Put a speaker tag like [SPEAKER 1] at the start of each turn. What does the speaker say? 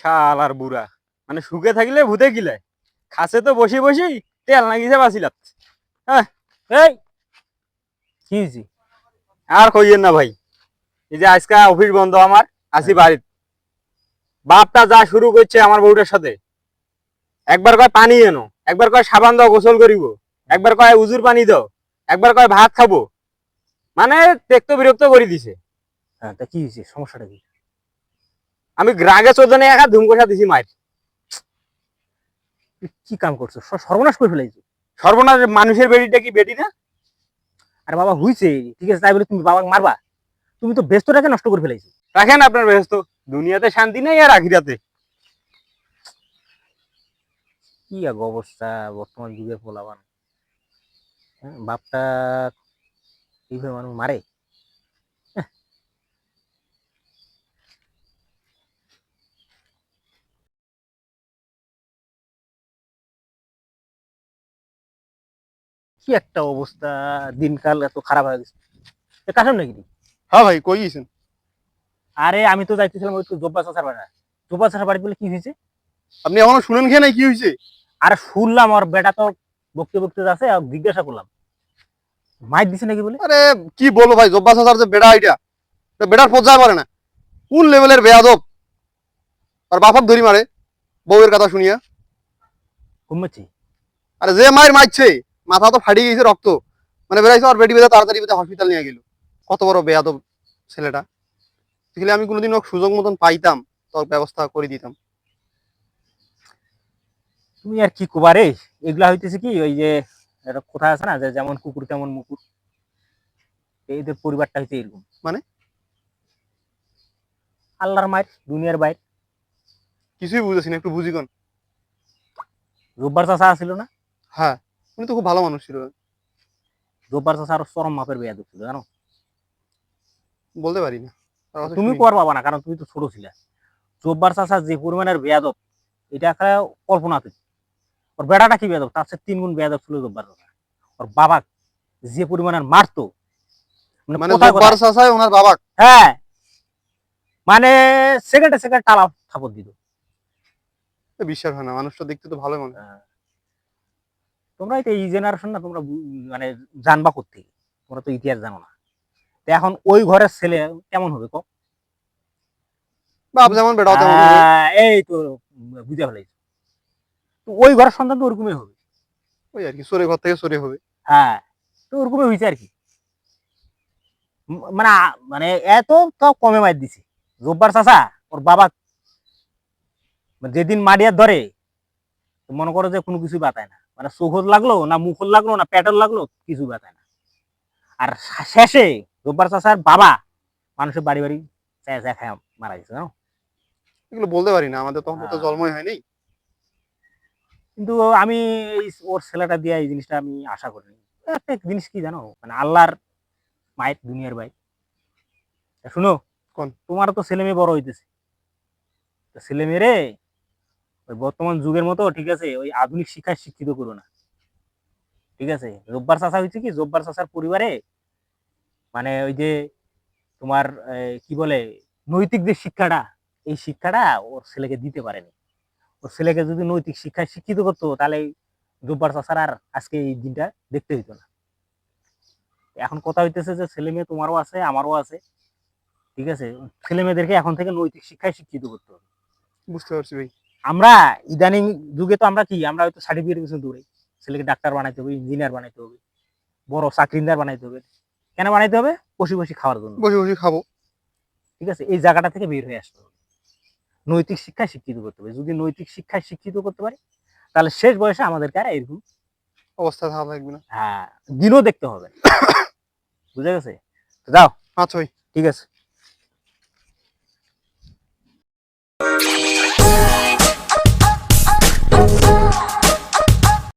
[SPEAKER 1] শাল আর বুড়া। মানে সুখে থাকলে ভূতে গিলে খাসে তো বসি বসি তেল বাঁচিলাত।
[SPEAKER 2] এই! কি
[SPEAKER 1] আর কইয়েন না ভাই। এই যে আজকে অফিস বন্ধ আমার আসি বাড়ির বাপটা যা শুরু করছে আমার বউটার সাথে। একবার কয় পানি এনো একবার কয় সাবান দাও গোসল করিব। একবার কয় উজুর পানি দাও একবার কয় ভাত খাব। মানে দেখতে বিরক্ত করে দিছে।
[SPEAKER 2] হ্যাঁ তা কি হয়েছে সমস্যাটা কি?
[SPEAKER 1] আমি গ্রাগে চোদনে একা ধুমকষা দিছি মায়ের
[SPEAKER 2] কি কাম করছ? সর্বনাশ করে ফেলাইছো?
[SPEAKER 1] সর্বনাশ মানুষের বেটিটা কি বেটি না?
[SPEAKER 2] আরে বাবা হইছে। ঠিক আছে তাই বলে তুমি বাবাকে মারবা। তুমি তো ব্যস্তটাকে নষ্ট করে ফেলাইছো।
[SPEAKER 1] রাখেন আপনার ব্যস্ত। দুনিয়াতে শান্তি নেই আর আখিরাতে।
[SPEAKER 2] কি এক অবস্থা বর্তমান যুগের পোলাবান হ্যাঁ, বাপটা এইভাবে মানুষ মারে? কি একটা অবস্থা? দিনকাল এত খারাপ হয়ে গেছে। এ নাকি
[SPEAKER 3] হ্যাঁ ভাই কই গেছেন?
[SPEAKER 2] আরে আমি তো যাইতেছিলাম ওই জব্বা চাষার বাড়ি। জব্বা চাষার বাড়ি বলে কি হয়েছে?
[SPEAKER 3] আপনি এখনও শুনেন খেয়ে নাই কি হয়েছে?
[SPEAKER 2] আর শুনলাম ওর বেটা তো বকতে বকতে আছে আর জিজ্ঞাসা করলাম। মাইর দিছে নাকি বলে?
[SPEAKER 3] আরে কি বলব ভাই জব্বা সাসার যে বেড়া আইডিয়া বেড়ার পর্যায়ে পারে না। কোন লেভেলের বেয়াদব? আর বাপক ধরি মারে বউয়ের কথা শুনিয়া।
[SPEAKER 2] ঘুমাচ্ছি
[SPEAKER 3] আরে যে মায়ের মারছে মাথা তো ফাটিয়ে গেছে রক্ত। মানে বেড়াইছে আর বেটি বেঁধে তাড়াতাড়ি বেঁধে হসপিটাল নিয়ে গেল। কত বড় বেয়াদব ছেলেটা। দেখলে আমি কোনোদিন ওকে সুযোগ মতন পাইতাম তোর ব্যবস্থা করে দিতাম।
[SPEAKER 2] তুমি আর কি কোবারে এগুলা হইতেছে কি ওই যে একটা কথা আছে না যে যেমন কুকুর তেমন মুকুর এদের পরিবারটা হইতে এরকম।
[SPEAKER 3] মানে?
[SPEAKER 2] আল্লাহর মায়ের দুনিয়ার বাইর।
[SPEAKER 3] কিছুই বুঝেছি না একটু বুঝি কোন।
[SPEAKER 2] রোববার চাষা ছিল না?
[SPEAKER 3] হ্যাঁ। উনি তো খুব ভালো মানুষ ছিল।
[SPEAKER 2] রোববার চাষা আরও চরম মাপের বেয়া ছিল জানো?
[SPEAKER 3] বলতে পারি না।
[SPEAKER 2] তুমি। কর পাবা না কারণ তুমি তো ছোট ছিলে। জোব্বার চাষা যে পরিমাণের বেয়াদব এটা একটা কল্পনা তুই ওর বেড়াটা কি বেয়াদব তার চেয়ে তিন গুণ বেয়াদব ছিল জোব্বার চাষা। ওর বাবা যে পরিমাণের মারতো
[SPEAKER 3] মানে জব্বার
[SPEAKER 2] কথায়-
[SPEAKER 3] সাসায় ওনার বাবা।
[SPEAKER 2] হ্যাঁ মানে সেকেন্ডে সেকেন্ড টালা থাপড় দিত।
[SPEAKER 3] বিশ্বাস হয় না মানুষটা দেখতে তো ভালো মানুষ।
[SPEAKER 2] তোমরা তো এই জেনারেশন না তোমরা মানে জানবা করতে তোমরা তো ইতিহাস জানো না। তো এখন ওই ঘরের ছেলে কেমন হবে ক
[SPEAKER 3] বাপ যেমন তেমন
[SPEAKER 2] এই তো বুঝে ফেলাইছো। তো ওই ঘরের সন্তান তো ওরকমই হবে।
[SPEAKER 3] ওই আর কি সরে ঘর থেকে সরে হবে।
[SPEAKER 2] হ্যাঁ তো ওরকমই হয়েছে আর কি। মানে মানে এত তো কমে মার দিছে। জব্বার চাষা ওর বাবা যেদিন মারিয়ার ধরে তো মনে করো যে কোনো কিছু বাতায় না। মানে চোখত লাগল না মুখত লাগল না পেটর লাগল কিছু বাতায় না আর শেষে জব্বার চাষার বাবা মানুষের বাড়ি বাড়ি চায় খায় মারা গেছে জানো?
[SPEAKER 3] এগুলো বলতে পারি না আমাদের তখন তো। জন্মই হয়নি।
[SPEAKER 2] কিন্তু আমি এই ওর ছেলেটা দিয়ে এই জিনিসটা আমি আশা করিনি। একটা জিনিস কি জানো? মানে আল্লাহর মায়ের দুনিয়ার ভাই শুনো
[SPEAKER 3] কোন?
[SPEAKER 2] তোমার তো ছেলে মেয়ে বড় হইতেছে। ছেলে মেয়েরে ওই বর্তমান যুগের মতো, ঠিক আছে, ওই আধুনিক শিক্ষায় শিক্ষিত করো না। ঠিক আছে জব্বার চাষা হয়েছে কি? জব্বার চাষার পরিবারে মানে ওই যে তোমার কি বলে, নৈতিক যে শিক্ষাটা, এই শিক্ষাটা ওর ছেলেকে দিতে পারেনি। ওর ছেলেকে যদি নৈতিক শিক্ষায় শিক্ষিত করতো, তাহলে এই জব্বার চাষার আর আজকে এই দিনটা দেখতে হইতো না। এখন কথা হইতেছে যে ছেলে মেয়ে তোমারও আছে, আমারও আছে। ঠিক আছে, ছেলে মেয়েদেরকে এখন থেকে নৈতিক শিক্ষায় শিক্ষিত করতে হবে।
[SPEAKER 3] বুঝতে পারছি ভাই।
[SPEAKER 2] আমরা ইদানিং যুগে তো আমরা কি আমরা হয়তো সার্টিফিকেট দূরে ছেলেকে ডাক্তার বানাইতে হবে ইঞ্জিনিয়ার বানাইতে হবে বড় চাকরিন্দার বানাইতে হবে। কেন বানাইতে হবে? বসে বসে খাওয়ার জন্য।
[SPEAKER 3] বসে বসে খাব।
[SPEAKER 2] ঠিক আছে? এই জায়গাটা থেকে বের হয়ে আসতে হবে। নৈতিক শিক্ষায় শিক্ষিত করতে হবে। যদি নৈতিক শিক্ষায় শিক্ষিত করতে পারি তাহলে শেষ বয়সে আমাদেরকে আর এরকম
[SPEAKER 3] অবস্থা না।
[SPEAKER 2] হ্যাঁ দিনও দেখতে হবে বুঝে গেছে? যাও।
[SPEAKER 3] আচ্ছা
[SPEAKER 2] ঠিক আছে।